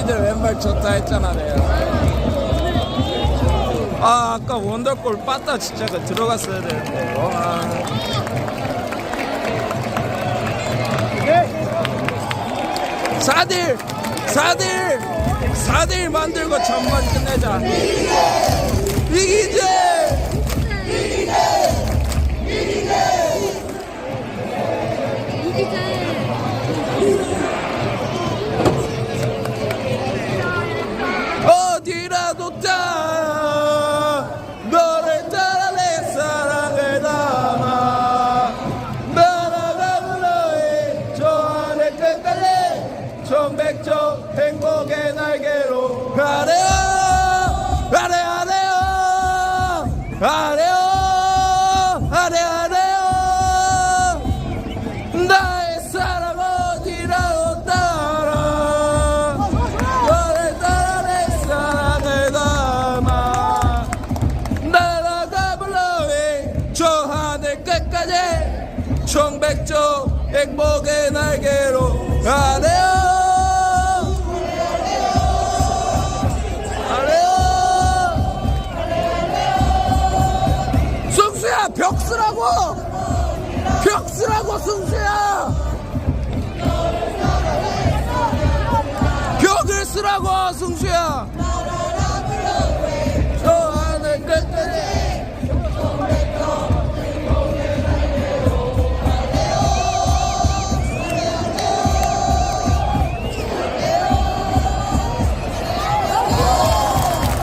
니들 왼발 좋다 했잖아 내가 아 아까 원더골 빠따 진짜 그 들어갔어야 되는데. 와. 사딜 사딜 사딜 만들고 전반 끝내자. 이기재 내 사랑을 담아. 행복의 날개로 가래요. 가래 하래요. 하래 청백조 행복의 날개로 가네요. 벽수라고! 벽 쓰라고 승수야! 벽을 쓰라고 승수야!